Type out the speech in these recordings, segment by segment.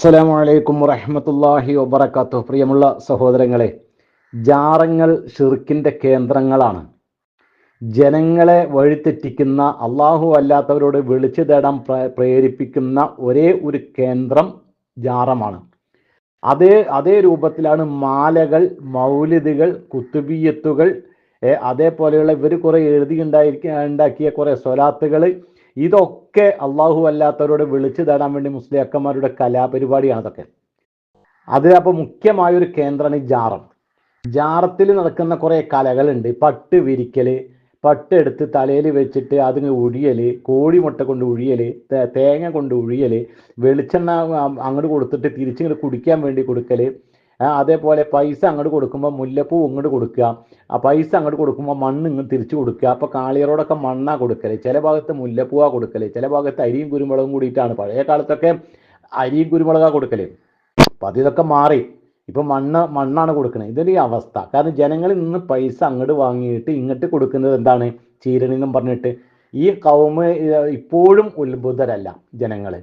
അസ്സലാമു അലൈക്കും വറഹമത്തല്ലാഹി വബർക്കാത്തു പ്രിയമുള്ള സഹോദരങ്ങളെ ജാറങ്ങൾ ഷിർക്കിന്റെ കേന്ദ്രങ്ങളാണ്. ജനങ്ങളെ വഴിതെറ്റിക്കുന്ന അള്ളാഹു അല്ലാത്തവരോട് വിളിച്ചു തേടാൻ പ്ര- പ്രേരിപ്പിക്കുന്ന ഒരേ ഒരു കേന്ദ്രം ജാറമാണ്. അതേ അതേ രൂപത്തിലാണ് മാലകൾ മൗലിദുകൾ കുത്തുബിയത്തുകൾ അതേപോലെയുള്ള ഇവർ കുറേ എഴുതി ഉണ്ടായിരിക്ക ഉണ്ടാക്കിയ കുറേ സ്വലാത്തുകൾ ഇതൊക്കെ അള്ളാഹു അല്ലാത്തവരോട് വിളിച്ചു തേടാൻ വേണ്ടി മുസ്ലിം അക്കന്മാരുടെ കലാപരിപാടിയാണ് അതൊക്കെ. അത് മുഖ്യമായൊരു കേന്ദ്രമാണ് ഈ ജാറം. ജാറത്തിൽ നടക്കുന്ന കുറേ കലകളുണ്ട്. പട്ട് വിരിക്കൽ പട്ട് എടുത്ത് തലയിൽ വെച്ചിട്ട് അതിന് ഉഴിയൽ കോഴിമുട്ട കൊണ്ട് ഉഴിയൽ തേങ്ങ കൊണ്ട് ഉഴിയൽ വെളിച്ചെണ്ണ അങ്ങോട്ട് കൊടുത്തിട്ട് തിരിച്ചിങ്ങോട്ട് കുടിക്കാൻ വേണ്ടി കൊടുക്കൽ അതേപോലെ പൈസ അങ്ങോട്ട് കൊടുക്കുമ്പോൾ മുല്ലപ്പൂ ഇങ്ങോട്ട് കൊടുക്കുക. ആ പൈസ അങ്ങോട്ട് കൊടുക്കുമ്പോൾ മണ്ണ് ഇങ്ങോട്ട് തിരിച്ചു കൊടുക്കുക. അപ്പം കാളിയറോടൊക്കെ മണ്ണാ കൊടുക്കൽ. ചില ഭാഗത്ത് മുല്ലപ്പൂവാ കൊടുക്കൽ. ചില ഭാഗത്ത് അരിയും കുരുമുളകും കൂടിയിട്ടാണ്. പഴയ കാലത്തൊക്കെ അരിയും കുരുമുളകാ കൊടുക്കൽ. അപ്പം അതിതൊക്കെ മാറി. ഇപ്പം മണ്ണ് മണ്ണാണ് കൊടുക്കുന്നത് ഇതൊരു അവസ്ഥ. കാരണം ജനങ്ങളിൽ നിന്ന് പൈസ അങ്ങോട്ട് വാങ്ങിയിട്ട് ഇങ്ങോട്ട് കൊടുക്കുന്നത് എന്താണ്? ചീരണി എന്നും പറഞ്ഞിട്ട്. ഈ കൗമ് ഇപ്പോഴും ഉത്ഭുതരല്ല ജനങ്ങൾ.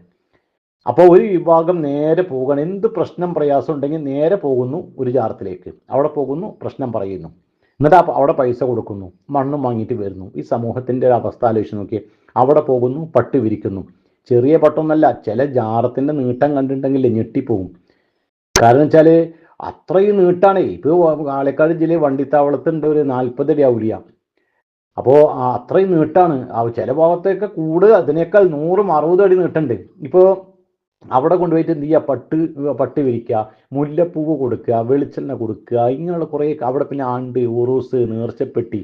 അപ്പോൾ ഒരു വിഭാഗം നേരെ പോകണം. എന്ത് പ്രശ്നം പ്രയാസം ഉണ്ടെങ്കിൽ നേരെ പോകുന്നു ഒരു ജാറത്തിലേക്ക് അവിടെ പോകുന്നു പ്രശ്നം പറയുന്നു. എന്നിട്ട് അവിടെ പൈസ കൊടുക്കുന്നു മണ്ണും വാങ്ങിയിട്ട് വരുന്നു. ഈ സമൂഹത്തിന്റെ ഒരു അവസ്ഥ ആലോചിച്ച് നോക്കി അവിടെ പോകുന്നു പട്ട് വിരിക്കുന്നു. ചെറിയ പട്ടൊന്നല്ല ചില ജാറത്തിന്റെ നീട്ടം കണ്ടിട്ടുണ്ടെങ്കിൽ ഞെട്ടിപ്പോകും. കാരണം വെച്ചാൽ അത്രയും നീട്ടാണേ. ഇപ്പോൾ പാലക്കാട് ജില്ലയിൽ വണ്ടിത്താവളത്തുണ്ട് ഒരു നാൽപ്പത് അടി ഔലിയ. അപ്പോ അത്രയും നീട്ടാണ്. ചില ഭാഗത്തൊക്കെ കൂടുതൽ അതിനേക്കാൾ നൂറും അടി നീട്ടുണ്ട്. ഇപ്പോ അവിടെ കൊണ്ടുപോയിട്ട് എന്ത് ചെയ്യുക? പട്ട് പട്ട് വിരിക്കുക മുല്ലപ്പൂവ് കൊടുക്കുക വെളിച്ചെണ്ണ കൊടുക്കുക ഇങ്ങനെയുള്ള കുറേ അവിടെ പിന്നെ ആണ്ട് ഉറൂസ് നേർച്ചപ്പെട്ടി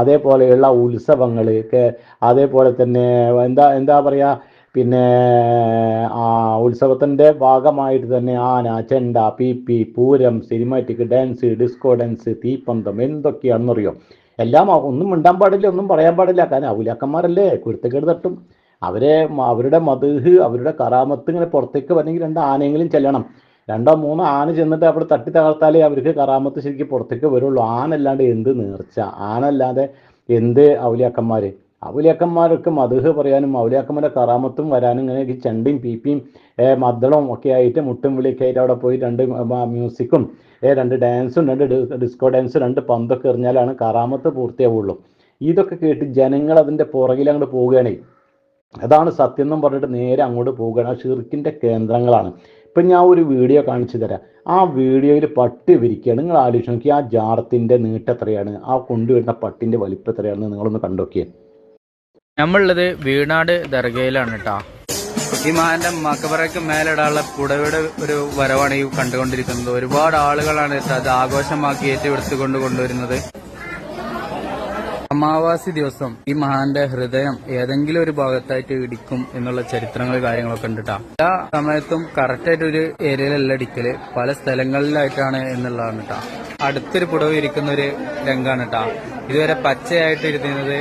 അതേപോലെയുള്ള ഉത്സവങ്ങൾ അതേപോലെ തന്നെ എന്താ എന്താ പറയുക പിന്നെ ആ ഉത്സവത്തിന്റെ ഭാഗമായിട്ട് തന്നെ ആന ചെണ്ട പീപ്പി പൂരം സിനിമാറ്റിക് ഡാൻസ് ഡിസ്കോ ഡാൻസ് തീപ്പന്തം എന്തൊക്കെയാണെന്നറിയോ? എല്ലാം ഒന്നും മിണ്ടാൻ പാടില്ല ഒന്നും പറയാൻ പാടില്ല. കാരണം അവലാക്കന്മാരല്ലേ? കുരുത്തക്കേട് തട്ടും. അവരെ അവരുടെ മധുഹ് അവരുടെ കറാമത്ത് ഇങ്ങനെ പുറത്തേക്ക് വരണമെങ്കിൽ രണ്ട് ആനയെങ്കിലും ചെല്ലണം. രണ്ടോ മൂന്നോ ആന ചെന്നിട്ട് അവിടെ തട്ടി തകർത്താലേ അവർക്ക് കറാമത്ത് ശരിക്കും പുറത്തേക്ക് വരുള്ളൂ. ആനല്ലാണ്ട് എന്ത് നേർച്ച? ആനല്ലാതെ എന്ത് ഔലിയാക്കന്മാര്? ഔലിയാക്കന്മാർക്ക് മധുഹ് പറയാനും ഔലിയാക്കന്മാരുടെ കറാമത്തും വരാനും ഇങ്ങനെ ചണ്ടിയും പീപ്പിയും മദ്ദളവും ഒക്കെ ആയിട്ട് മുട്ടും വിളിയൊക്കെ ആയിട്ട് അവിടെ പോയി രണ്ട് മ്യൂസിക്കും രണ്ട് ഡാൻസും രണ്ട് ഡിസ്കോ ഡാൻസും രണ്ട് പന്തൊക്കെ എറിഞ്ഞാലാണ് കറാമത്ത് പൂർത്തിയാവുള്ളൂ. ഇതൊക്കെ കേട്ട് ജനങ്ങൾ അതിന്റെ പുറകിൽ അങ്ങോട്ട് പോവുകയാണേ. അതാണ് സത്യം എന്നും പറഞ്ഞിട്ട് നേരെ അങ്ങോട്ട് പോവുകയാണ്. ഷിർക്കിന്റെ ഷിർക്കിന്റെ കേന്ദ്രങ്ങളാണ്. ഇപ്പൊ ഞാൻ ഒരു വീഡിയോ കാണിച്ചു തരാം. ആ വീഡിയോയിൽ പട്ടി വിരിക്കുകയാണ്. നിങ്ങൾ ആലോചിച്ച് നോക്കി ആ ജാറത്തിന്റെ നീട്ടം എത്രയാണ്? ആ കൊണ്ടുവരുന്ന പട്ടിന്റെ വലിപ്പം എത്രയാണെന്ന് നിങ്ങളൊന്ന് കണ്ടോക്കിയേ നമ്മളുള്ളത് വീണാട് ദർഗയിലാണ് കേട്ടോ ഈ മാന്റെ മക്കബറയ്ക്ക് മേലിടാനുള്ള പുടവയുടെ ഒരു വരവാണ് ഈ കണ്ടുകൊണ്ടിരിക്കുന്നത്. ഒരുപാട് ആളുകളാണ് അത് ആഘോഷമാക്കി ഏറ്റെടുത്തുകൊണ്ട് കൊണ്ടുവരുന്നത്. അമാവാസി ദിവസം ഈ മഹാന്റെ ഹൃദയം ഏതെങ്കിലും ഒരു ഭാഗത്തായിട്ട് ഇടിക്കും എന്നുള്ള ചരിത്രങ്ങൾ കാര്യങ്ങളൊക്കെ ഉണ്ട്. എല്ലാ സമയത്തും കറക്റ്റായിട്ട് ഒരു ഏരിയയിലല്ല ഇടിക്കൽ പല സ്ഥലങ്ങളിലായിട്ടാണ് എന്നുള്ളതാണ് കേട്ടോ അടുത്തൊരു പുടവ് ഇരിക്കുന്ന ഒരു രംഗാണ് കേട്ടോ ഇതുവരെ പച്ചയായിട്ട് ഇരുന്നത്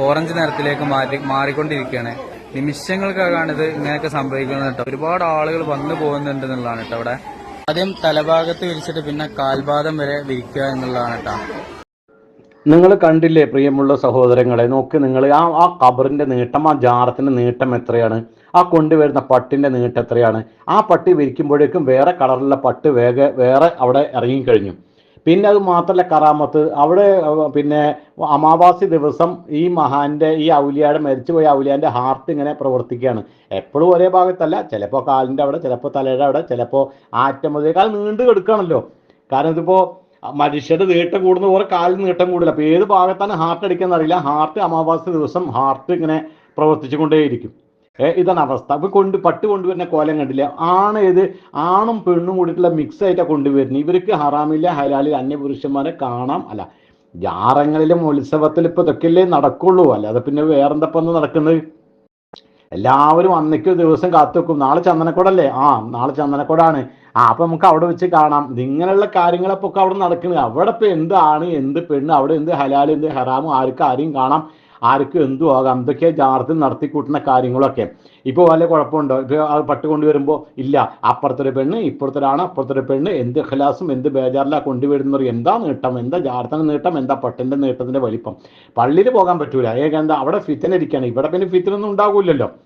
ഓറഞ്ച് നിറത്തിലേക്ക് മാറി മാറിക്കൊണ്ടിരിക്കുകയാണ് നിമിഷങ്ങൾക്കാണ് ഇത് ഇങ്ങനെയൊക്കെ സംഭവിക്കുന്നത് കേട്ടോ ഒരുപാട് ആളുകൾ വന്നു പോകുന്നുണ്ട് എന്നുള്ളതാണ് കേട്ടോ അവിടെ ആദ്യം തലഭാഗത്ത് വിരിച്ചിട്ട് പിന്നെ കാൽപാദം വരെ വിരിക്കുക എന്നുള്ളതാണ് കേട്ടോ നിങ്ങൾ കണ്ടില്ലേ പ്രിയമുള്ള സഹോദരങ്ങളെ? നോക്ക് നിങ്ങൾ ആ ആ കബറിന്റെ നീട്ടം ആ ജാറത്തിന്റെ നീട്ടം എത്രയാണ്? ആ കൊണ്ടുവരുന്ന പട്ടിന്റെ നീട്ടം എത്രയാണ്? ആ പട്ടി വിരിക്കുമ്പോഴേക്കും വേറെ കളറിലുള്ള പട്ട് വേഗ വേറെ അവിടെ ഇറങ്ങിക്കഴിഞ്ഞു. പിന്നെ അത് മാത്രമല്ല കറാമത്ത്. അവിടെ പിന്നെ അമാവാസി ദിവസം ഈ മഹാന്റെ ഈ ഔലിയാടെ മരിച്ചുപോയ ഔലിയാന്റെ ഹാർട്ട് ഇങ്ങനെ പ്രവർത്തിക്കുകയാണ്. എപ്പോഴും ഒരേ ഭാഗത്തല്ല. ചിലപ്പോൾ കാലിന്റെ അവിടെ ചിലപ്പോൾ തലയുടെ അവിടെ ചിലപ്പോൾ ആറ്റം മുതലേക്കാൾ നീണ്ടു കിടക്കുകയാണല്ലോ കാരണം ഇതിപ്പോ മനുഷ്യരുടെ നീട്ടം കൂടുന്ന പോലെ കാലിന് നീട്ടം കൂടില്ല. അപ്പൊ ഏത് ഭാഗത്താണ് ഹാർട്ട് അടിക്കുന്ന അറിയില്ല. ഹാർട്ട് അമാവാസി ദിവസം ഹാർട്ട് ഇങ്ങനെ പ്രവർത്തിച്ചു കൊണ്ടേയിരിക്കും ഏ, ഇതാണ് അവസ്ഥ. അപ്പൊ കൊണ്ട് പട്ട് കൊണ്ടുവരുന്ന കോലം കണ്ടില്ല? ആണ് ഏത്? ആണും പെണ്ണും കൂടിയിട്ടുള്ള മിക്സ് ആയിട്ടാണ് കൊണ്ടുവരുന്നത്. ഇവർക്ക് ഹറാമില്ല ഹലാലിൽ അന്യപുരുഷന്മാരെ കാണാം. അല്ല ജാറങ്ങളിലും ഉത്സവത്തിലും ഇപ്പൊ ഇതൊക്കെയല്ലേ നടക്കുള്ളൂ. അല്ലാതെ പിന്നെ വേറെന്തപ്പം നടക്കുന്നത്? എല്ലാവരും അന്നേക്ക് ദിവസം കാത്തു വെക്കും നാളെ ചന്ദനക്കോടല്ലേ? ആ നാളെ ചന്ദനക്കോടാണ്. ആ അപ്പൊ നമുക്ക് അവിടെ വെച്ച് കാണാം. ഇങ്ങനെയുള്ള കാര്യങ്ങളൊക്കെ അവിടെ നടക്കുന്നത് അവിടെ ഇപ്പൊ എന്താണ്? എന്ത് പെണ്ണ്? അവിടെ എന്ത് ഹലാൽ എന്ത് ഹറാമും? ആർക്കും ആരെയും കാണാം? ആർക്കും എന്തും ആകാം. എന്തൊക്കെ ജാർത്തിൽ നടത്തിക്കൂട്ടുന്ന കാര്യങ്ങളൊക്കെ. ഇപ്പൊ വല്ല കുഴപ്പമുണ്ടോ? ഇപ്പൊ അത് പട്ട് കൊണ്ടുവരുമ്പോൾ ഇല്ല. അപ്പുറത്തൊരു പെണ്ണ് ഇപ്പുറത്തൊരാണ് അപ്പുറത്തൊരു പെണ്ണ്. എന്ത് ഖലാസും എന്ത് ബേജാറിലാ കൊണ്ടുവരുന്നവർ എന്താ നീട്ടം? എന്താ ജാഗ്രത നീട്ടം? എന്താ പട്ടിന്റെ നീട്ടത്തിന്റെ വലിപ്പം? പള്ളിയിൽ പോകാൻ പറ്റൂല. ഏകന്താ അവിടെ ഫിത്തന ഇരിക്കുകയാണ് ഇവിടെ പിന്നെ ഫിത്തനൊന്നും ഉണ്ടാകൂലല്ലോ ഏ,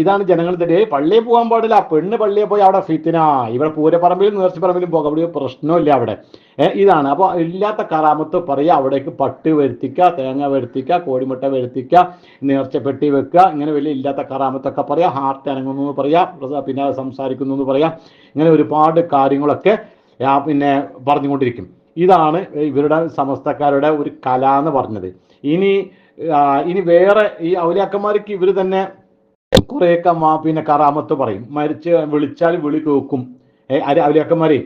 ഇതാണ് ജനങ്ങൾ തെറ്റ് പള്ളിയിൽ പോകാൻ പാടില്ല പെണ്ണ് പള്ളിയിൽ പോയി അവിടെ ഫിത്തിന. ഇവിടെ പൂരപ്പറമ്പിലും നേർച്ചപ്പറമ്പിലും പോകാം അവിടെ പ്രശ്നമില്ല അവിടെ. ഇതാണ് അപ്പോൾ ഇല്ലാത്ത കറാമത്ത് പറയുക അവിടേക്ക് പട്ട് വരുത്തിക്കുക തേങ്ങ വരുത്തിക്കുക കോടിമുട്ട വരുത്തിക്കുക നേർച്ചപ്പെട്ടി വെക്കുക ഇങ്ങനെ വലിയ ഇല്ലാത്ത കറാമത്തൊക്കെ പറയാം ഹാർട്ട് അനങ്ങുന്നു എന്ന് പറയാം പിന്നെ സംസാരിക്കുന്നു എന്ന് പറയാം ഇങ്ങനെ ഒരുപാട് കാര്യങ്ങളൊക്കെ പിന്നെ പറഞ്ഞുകൊണ്ടിരിക്കും. ഇതാണ് ഇവരുടെ സമസ്തക്കാരുടെ ഒരു കല എന്ന് പറഞ്ഞത്. ഇനി ഇനി വേറെ ഈ ഔലിയാക്കന്മാർക്ക് ഇവർ തന്നെ കുറേയൊക്കെ പിന്നെ കറാമത്ത് പറയും. മരിച്ച് വിളിച്ചാൽ വിളി കേൾക്കും. ഏ അരി ഔലിയാക്കന്മാരെ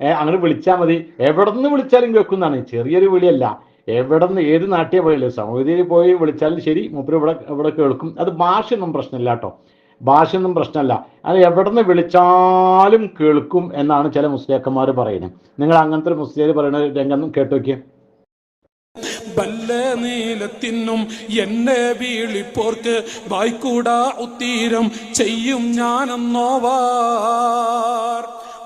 ഏ അങ്ങനെ വിളിച്ചാൽ മതി. എവിടെ നിന്ന് വിളിച്ചാലും കേൾക്കുന്നതാണ്. ചെറിയൊരു വിളിയല്ല. എവിടെ നിന്ന് ഏത് നാട്ടിലെ പോയല്ലോ സൗദിയിൽ പോയി വിളിച്ചാലും ശരി മൂപ്പര് ഇവിടെ ഇവിടെ കേൾക്കും. അത് ഭാഷയൊന്നും പ്രശ്നമില്ല കേട്ടോ. ഭാഷയൊന്നും പ്രശ്നമല്ല. അത് എവിടെ നിന്ന് വിളിച്ചാലും കേൾക്കും എന്നാണ് ചില മുസ്ലിയാക്കന്മാർ പറയുന്നത്. നിങ്ങൾ അങ്ങനത്തെ ഒരു മുസ്ലിം പറയുന്ന രംഗം കേട്ടു നോക്കിയേ നീലത്തിന്നും എന്നെ വീളിപ്പോർക്ക് വായിക്കൂടാ ഉത്തീരം ചെയ്യും ഞാനെന്നോവാർ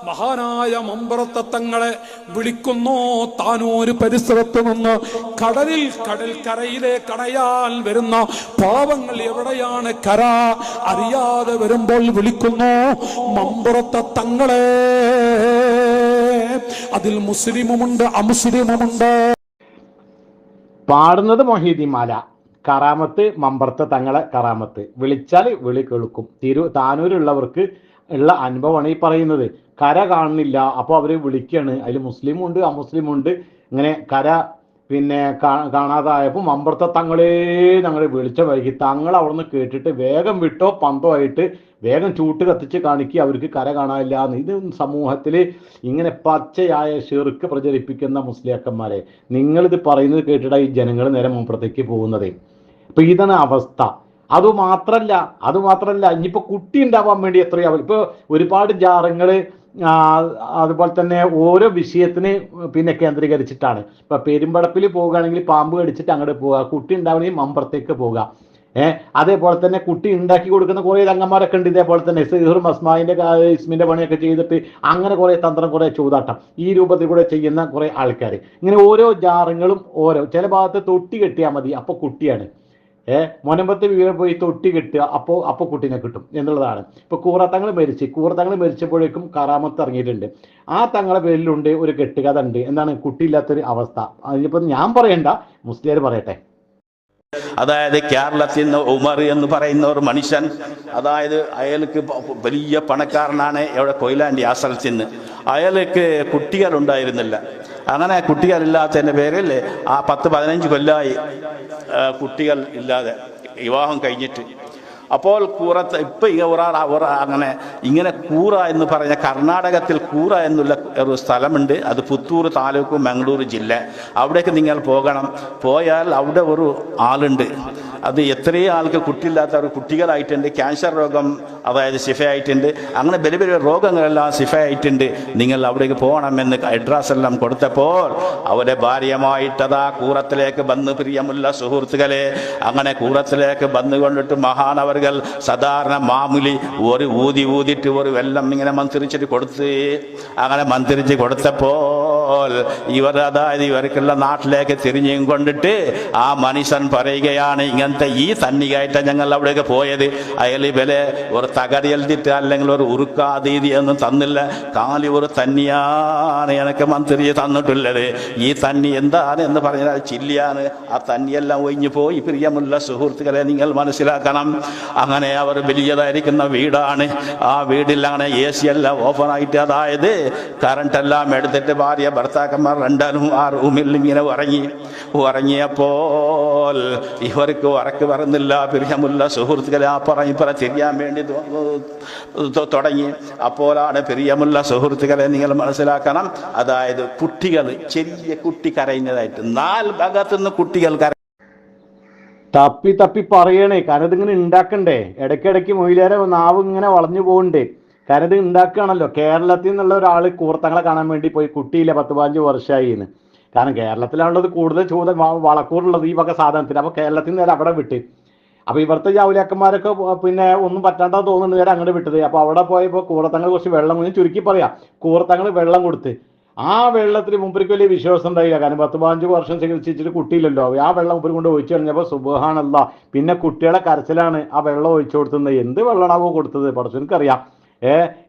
മഹാനായ മമ്പ്രത്തങ്ങളെ വിളിക്കുന്നു താനൂര് പരിസരത്ത് നിന്ന് കടലിൽ കടൽ കരയിലെ കടയാൽ വരുന്ന പാവങ്ങൾ എവിടെയാണ് കര അറിയാതെ വരുമ്പോൾ വിളിക്കുന്നു മമ്പ്രത്തങ്ങളെ അതിൽ മുസ്ലിമുമുണ്ട് അമുസ്ലിമുമുണ്ട്. പാടുന്നത് മൊഹീദിമാല മാല. കറാമത്ത് മമ്പർത്ത് തങ്ങളെ കറാമത്ത്. വിളിച്ചാൽ വിളി കേൾക്കും. തിരു താനൂരുള്ളവർക്ക് ഉള്ള അനുഭവമാണ് ഈ പറയുന്നത്. കര കാണുന്നില്ല. അപ്പോൾ അവർ വിളിക്കുകയാണ് അതിൽ മുസ്ലിമുണ്ട് ഉണ്ട് അമുസ്ലിമും ഉണ്ട് ഇങ്ങനെ കര പിന്നെ കാണാതായപ്പോൾ മമ്പർത്ത തങ്ങളെ ഞങ്ങൾ വിളിച്ച വൈകി തങ്ങൾ അവിടുന്ന് കേട്ടിട്ട് വേഗം വിട്ടോ പന്തോ ആയിട്ട് വേഗം ചൂട്ട് കത്തിച്ച് കാണിക്കുക അവർക്ക് കര കാണാനില്ല എന്ന് ഇത് സമൂഹത്തിൽ ഇങ്ങനെ പച്ചയായ ഷിർക്ക് പ്രചരിപ്പിക്കുന്ന മുസ്ലിയാക്കന്മാരെ നിങ്ങളിത് പറയുന്നത് കേട്ടിട്ടാണ് ഈ ജനങ്ങൾ നേരെ മുമ്പത്തേക്ക് പോകുന്നത്. അപ്പം ഇതാണ് അവസ്ഥ. അതുമാത്രല്ല അതുമാത്രല്ല ഇനിയിപ്പോ കുട്ടി ഉണ്ടാവാൻ വേണ്ടി എത്രയാവും ഇപ്പൊ ഒരുപാട് ജാറങ്ങൾ ആ, അതുപോലെ തന്നെ ഓരോ വിഷയത്തിന് പിന്നെ കേന്ദ്രീകരിച്ചിട്ടാണ്. ഇപ്പൊ പെരുമ്പടപ്പിൽ പോവുകയാണെങ്കിൽ പാമ്പ് കടിച്ചിട്ട് അങ്ങോട്ട് പോവുക കുട്ടി ഉണ്ടാവണമെങ്കിൽ മമ്പറത്തേക്ക് പോവുക. ഏഹ് അതേപോലെ തന്നെ കുട്ടി ഉണ്ടാക്കി കൊടുക്കുന്ന കുറേ രംഗന്മാരൊക്കെ ഉണ്ട് ഇതേപോലെ തന്നെ. സിഹുർ മസ്മായിന്റെ കാ- ഇസ്മിന്റെ പണിയൊക്കെ ചെയ്തിട്ട് അങ്ങനെ കുറേ തന്ത്രം കുറേ ചൂതാട്ടം ഈ രൂപത്തിൽ കൂടെ ചെയ്യുന്ന കുറേ ആൾക്കാർ ഇങ്ങനെ ഓരോ ജാറങ്ങളും ഓരോ ചില ഭാഗത്ത് തൊട്ടി കെട്ടിയാൽ മതി അപ്പോൾ കുട്ടിയാണ്. ഏ? മൊനമ്പത്ത് വീട് പോയി തൊട്ടി കിട്ടുക അപ്പോൾ അപ്പോൾ കുട്ടീനെ കിട്ടും എന്നുള്ളതാണ്. ഇപ്പോൾ കൂറത്തങ്ങൾ മരിച്ച് കൂറത്തങ്ങൾ മരിച്ചപ്പോഴേക്കും കറാമത്ത് ഇറങ്ങിയിട്ടുണ്ട്. ആ തങ്ങളെ പേരിലുണ്ട് ഒരു കെട്ടുകഥ ഉണ്ട് എന്താണ്? കുട്ടിയില്ലാത്തൊരു അവസ്ഥ. അതിനിപ്പോൾ ഞാൻ പറയണ്ട മുസ്ലിയർ പറയട്ടെ. അതായത് കേരളത്തിൽ നിന്ന് ഉമർ എന്ന് പറയുന്ന ഒരു മനുഷ്യൻ അതായത് അയാൾക്ക് വലിയ പണക്കാരനാണ് എവിടെ കൊയിലാണ്ടി ആ സ്ഥലത്ത് നിന്ന്. അയാൾക്ക് കുട്ടികളുണ്ടായിരുന്നില്ല. അങ്ങനെ കുട്ടികളില്ലാത്തതിന്റെ പേരിൽ ആ പത്ത് പതിനഞ്ച് കൊല്ലമായി കുട്ടികൾ ഇല്ലാതെ വിവാഹം കഴിഞ്ഞിട്ട്. അപ്പോൾ കൂറത്ത് ഇപ്പം ഈ ഒരാൾ ഒരാ അങ്ങനെ ഇങ്ങനെ കൂറ എന്ന് പറഞ്ഞ കർണാടകത്തിൽ കൂറ എന്നുള്ള ഒരു സ്ഥലമുണ്ട്. അത് പുത്തൂർ താലൂക്ക് മംഗളൂർ ജില്ല. അവിടേക്ക് നിങ്ങൾ പോകണം. പോയാൽ അവിടെ ഒരു ആളുണ്ട്. അത് എത്രയും ആൾക്ക് കുട്ടിയില്ലാത്തവർ കുട്ടികളായിട്ടുണ്ട്. ക്യാൻസർ രോഗം അതായത് സിഫയായിട്ടുണ്ട്. അങ്ങനെ വലിയ വലിയ രോഗങ്ങളെല്ലാം സിഫയായിട്ടുണ്ട്. നിങ്ങൾ അവിടേക്ക് പോകണമെന്ന് അഡ്രസ് എല്ലാം കൊടുത്തപ്പോൾ അവരെ ഭാര്യമായിട്ടതാ കൂറത്തിലേക്ക് വന്ന് പ്രിയമുള്ള സുഹൃത്തുക്കളെ അങ്ങനെ കൂറത്തിലേക്ക് വന്നു കൊണ്ടിട്ട് മഹാനവർകൾ സാധാരണ മാമുലി ഒരു ഊതി ഊതിയിട്ട് ഒരു വെള്ളം ഇങ്ങനെ മന്ത്രിച്ചിട്ട് കൊടുത്ത് അങ്ങനെ മന്ത്രിച്ച് കൊടുത്തപ്പോൾ ഇവർ അതായത് ഇവർക്കുള്ള നാട്ടിലേക്ക് തിരിഞ്ഞും കൊണ്ടിട്ട് ആ മനുഷ്യൻ പറയുകയാണ് ഇങ്ങനത്തെ ഈ തന്നികായിട്ട് ഞങ്ങൾ അവിടെയൊക്കെ പോയത്? അയാൾ ഇവലെ ഒരു തകടി എഴുതിയിട്ട് അല്ലെങ്കിൽ ഒരു ഉറുക്കാതീതി ഒന്നും തന്നില്ല. കാലി ഒരു തന്നിയാണ് എനിക്ക് മന്ത്രി തന്നിട്ടുള്ളത്. ഈ തന്നി എന്താണ് എന്ന് പറഞ്ഞാൽ ചില്ലിയാണ്. ആ തന്നിയെല്ലാം ഒഴിഞ്ഞു പോയി. പ്രിയമുള്ള സുഹൃത്തുക്കളെ നിങ്ങൾ മനസ്സിലാക്കണം. അങ്ങനെ അവർ വലിയതായിരിക്കുന്ന വീടാണ്. ആ വീട്ടിലാണ് എ സി എല്ലാം ഓപ്പൺ ആയിട്ട് അതായത് കറണ്ട് എല്ലാം എടുത്തിട്ട് ഭാര്യ ഭർത്താക്കന്മാർ രണ്ടാലും ആ റൂമിൽ ഇങ്ങനെ ഉറങ്ങി. ഉറങ്ങിയപ്പോൾ ഇവർക്ക് ഉറക്ക് വരുന്നില്ല പെരിയമുല്ല സുഹൃത്തുക്കളെ ആ പറഞ്ഞ് പറ തിരിയാൻ വേണ്ടി തുടങ്ങി. അപ്പോഴാണ് പ്രിയമുള്ള സുഹൃത്തുക്കളെ നിങ്ങൾ മനസ്സിലാക്കണം. അതായത് കുട്ടികൾ ചെറിയ കുട്ടി കരയുന്നതായിട്ട്. നാല് ഭാഗത്തുനിന്ന് കുട്ടികൾ കര തപ്പി തപ്പി പറയണേ കാരണം ഇതിങ്ങനെ ഉണ്ടാക്കണ്ടേ ഇടയ്ക്കിടയ്ക്ക് മൊയിലേരെ നാവ് ഇങ്ങനെ വളഞ്ഞു പോകണ്ടേ കാരണം ഉണ്ടാക്കുകയാണല്ലോ കേരളത്തിൽ നിന്നുള്ള ഒരാൾ കൂർത്തങ്ങളെ കാണാൻ വേണ്ടി പോയി കുട്ടിയില്ല പത്ത് പതിനഞ്ച് വർഷമായി കാരണം കേരളത്തിലാണുള്ളത് കൂടുതൽ ചൂത വളക്കൂറുള്ളത് ഈ വക സാധനത്തിന്. അപ്പൊ കേരളത്തിൽ നിന്ന് അവിടെ വിട്ട്. അപ്പോൾ ഇവിടുത്തെ ജാവലിയാക്കന്മാരൊക്കെ പിന്നെ ഒന്നും പറ്റാണ്ടാ തോന്നുന്നു നേരെ അങ്ങോട്ട് വിട്ടത്. അപ്പോൾ അവിടെ പോയപ്പോ കൂറത്തങ്ങൾ കുറച്ച് വെള്ളം ഞാൻ ചുരുക്കി പറയാം. കൂറത്തങ്ങൾ വെള്ളം കൊടുത്ത്. ആ വെള്ളത്തിന് മുമ്പിലേക്ക് വലിയ വിശ്വാസം ഉണ്ടായില്ല. കാരണം പത്ത് പതിനഞ്ച് വർഷം ചികിത്സിച്ചിട്ട് കുട്ടിയില്ലല്ലോ. ആ വെള്ളം മുമ്പിൽ കൊണ്ട് ഒഴിച്ചു കഴിഞ്ഞപ്പോൾ സുബഹാണല്ല പിന്നെ കുട്ടികളെ കരച്ചിലാണ് ആ വെള്ളം ഒഴിച്ചു കൊടുത്തത്. എന്ത് വെള്ളമാണാവോ കൊടുത്തത്? പഠിച്ചവനക്കറിയാം ഏ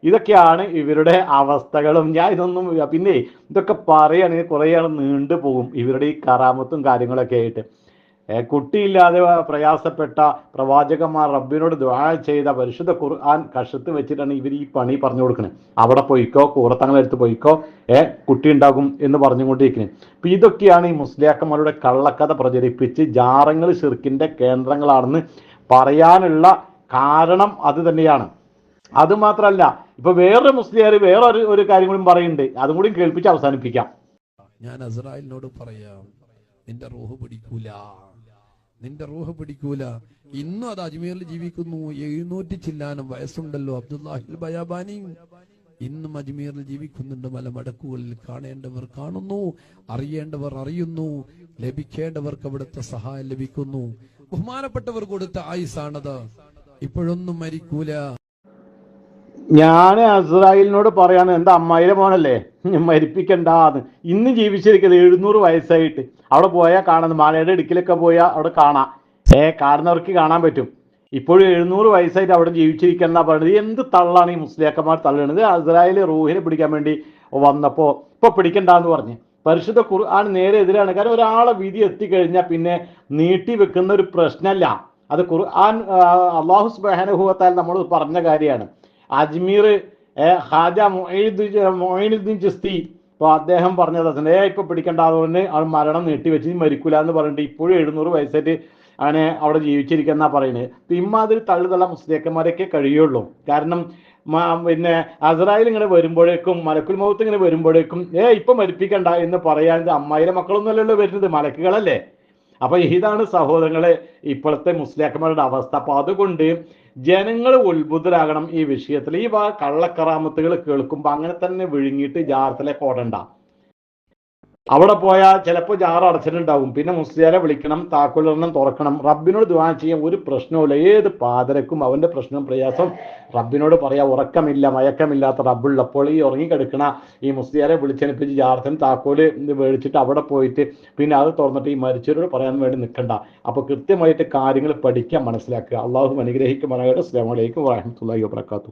ഇതൊക്കെയാണ് ഇവരുടെ അവസ്ഥകളും. ഞാൻ ഇതൊന്നും പിന്നെ ഇതൊക്കെ പറയുകയാണെങ്കിൽ കുറേ ആൾ നീണ്ടു പോകും ഇവരുടെ ഈ കറാമത്തും കാര്യങ്ങളൊക്കെ ആയിട്ട്. കുട്ടിയില്ലാതെ പ്രയാസപ്പെട്ട പ്രവാചകന്മാർ റബ്ബിനോട് ദ്വാ ചെയ്ത പരിശുദ്ധ ഖുർആൻ കഷത്ത് വെച്ചിട്ടാണ് ഇവർ ഈ പണി പറഞ്ഞു കൊടുക്കുന്നത് അവിടെ പോയിക്കോ കൂറത്തങ്ങളെടുത്ത് പോയിക്കോ ഏ കുട്ടി ഉണ്ടാകും എന്ന് പറഞ്ഞുകൊണ്ടിരിക്കുന്നത് അപ്പൊ ഇതൊക്കെയാണ് ഈ മുസ്ലിയാക്കന്മാരുടെ കള്ളക്കഥ പ്രചരിപ്പിച്ച് ജാറങ്ങൾ ഷിർക്കിന്റെ കേന്ദ്രങ്ങളാണെന്ന് പറയാനുള്ള കാരണം അത് തന്നെയാണ്. അത് മാത്രമല്ല ഇപ്പൊ വേറൊരു മുസ്ലിയാർ വേറൊരു ഒരു കാര്യം കൂടി പറയുന്നുണ്ട്. അതും കൂടി കേൾപ്പിച്ച് അവസാനിപ്പിക്കാം. ഞാൻ അസ്രായേലിനോട് പറയാം നിന്റെ റൂഹ് പിടിക്കൂല. നിന്റെ റൂഹ് പിടിക്കൂല. ഇന്നും അത് അജ്മീറിൽ ജീവിക്കുന്നു. എഴുന്നൂറ്റി ചില്ലാനും വയസ്സുണ്ടല്ലോ അബ്ദുല്ലാഹിൽ ബയാബാനി ഇന്നും അജ്മീറിൽ ജീവിക്കുന്നുണ്ട്. മലമടക്കുകളിൽ കാണേണ്ടവർ കാണുന്നു അറിയേണ്ടവർ അറിയുന്നു ലഭിക്കേണ്ടവർക്ക് അവിടുത്തെ സഹായം ലഭിക്കുന്നു. ബഹുമാനപ്പെട്ടവർ കൊടുത്ത ആയുസാണത്. ഇപ്പോഴൊന്നും മരിക്കൂല. ഞാൻ അസ്രായേലിനോട് പറയാണ് എന്താ അമ്മായിലെ മോനല്ലേ? മരിപ്പിക്കണ്ടാന്ന്. ഇന്ന് ജീവിച്ചിരിക്കുന്നത് എഴുന്നൂറ് വയസ്സായിട്ട്. അവിടെ പോയാൽ കാണുന്നത് മലയുടെ ഇടുക്കിലൊക്കെ പോയാൽ അവിടെ കാണാം. ഏ കാണുന്നവർക്ക് കാണാൻ പറ്റും. ഇപ്പോഴും എഴുന്നൂറ് വയസ്സായിട്ട് അവിടെ ജീവിച്ചിരിക്കുന്ന പറയുന്നത്. എന്ത് തള്ളാണ് ഈ മുസ്ലിയാക്കന്മാർ തള്ളണത്? അസ്രായേൽ റൂഹിനെ പിടിക്കാൻ വേണ്ടി വന്നപ്പോൾ ഇപ്പൊ പിടിക്കണ്ടെന്ന് പറഞ്ഞ്. പരിശുദ്ധ ഖുർആൻ നേരെ എതിരാണ്. കാരണം ഒരാളെ വിധി എത്തിക്കഴിഞ്ഞാൽ പിന്നെ നീട്ടി വെക്കുന്ന ഒരു പ്രശ്നമല്ല അത് ഖുർആൻ അള്ളാഹു സുബാനുഭവത്താൽ നമ്മൾ പറഞ്ഞ കാര്യമാണ്. അജ്മീർ ഹാജ മൊയിനുദ്ദീൻ ചിസ്തി. അപ്പോൾ അദ്ദേഹം പറഞ്ഞത് അതിനെ ഇപ്പൊ പിടിക്കണ്ടാതുകൊണ്ട് അവൻ മരണം നീട്ടിവെച്ച് മരിക്കൂല എന്ന് പറഞ്ഞിട്ട് ഇപ്പോഴും എഴുന്നൂറ് വയസ്സായിട്ട് അവനെ അവിടെ ജീവിച്ചിരിക്കുന്ന പറയുന്നത്. ഇമ്മാതിരി തള്ളുതള്ള മുസ്ലിക്കന്മാരൊക്കെ കഴിയുള്ളൂ. കാരണം പിന്നെ അസറായിൽ ഇങ്ങനെ വരുമ്പോഴേക്കും മലക്കുൽ മൗത്ത് ഇങ്ങനെ വരുമ്പോഴേക്കും ഏ ഇപ്പൊ മരിപ്പിക്കണ്ട എന്ന് പറയാൻ അമ്മായിരെ മക്കളൊന്നുമല്ലല്ലോ വരുന്നത്. മലക്കുകളല്ലേ? അപ്പൊ ഇതാണ് സഹോദരങ്ങളെ ഇപ്പോഴത്തെ മുസ്ലിയാക്കന്മാരുടെ അവസ്ഥ. അപ്പൊ അതുകൊണ്ട് ജനങ്ങൾ ഉത്ബുദ്ധരാകണം ഈ വിഷയത്തിൽ. ഈ കള്ളക്കറാമത്തുകൾ കേൾക്കുമ്പോൾ അങ്ങനെ തന്നെ വിഴുങ്ങിയിട്ട് ജാറത്തിലേക്ക് ഓടണ്ട അവിടെ പോയാൽ ചിലപ്പോൾ ജാറ് അടച്ചിട്ടുണ്ടാവും. പിന്നെ മുസ്ലിയാരെ വിളിക്കണം താക്കോലെണ്ണം തുറക്കണം. റബ്ബിനോട് ദ്വാ ചെയ്യാൻ ഒരു പ്രശ്നവുമില്ല ഏത് പാതരക്കും അവന്റെ പ്രശ്നം പ്രയാസം റബ്ബിനോട് പറയാ. ഉറക്കമില്ല മയക്കമില്ലാത്ത റബ്ബുള്ളപ്പോൾ ഈ ഉറങ്ങിക്കിടക്കണ ഈ മുസ്ലിയാരെ വിളിച്ചനുപ്പിച്ച് ജാർത്തിന് താക്കോൽ മേടിച്ചിട്ട് അവിടെ പോയിട്ട് പിന്നെ അത് തുറന്നിട്ട് ഈ മരിച്ചവരോട് പറയാൻ വേണ്ടി നിൽക്കണ്ട. അപ്പോൾ കൃത്യമായിട്ട് കാര്യങ്ങൾ പഠിക്കാൻ മനസ്സിലാക്കുക. അള്ളാഹു അനുഗ്രഹിക്കുമാറാകട്ടെ. അസ്ലാം വലൈക്കും വാഹമത്തല്ലാഹി വാബർക്കാത്തു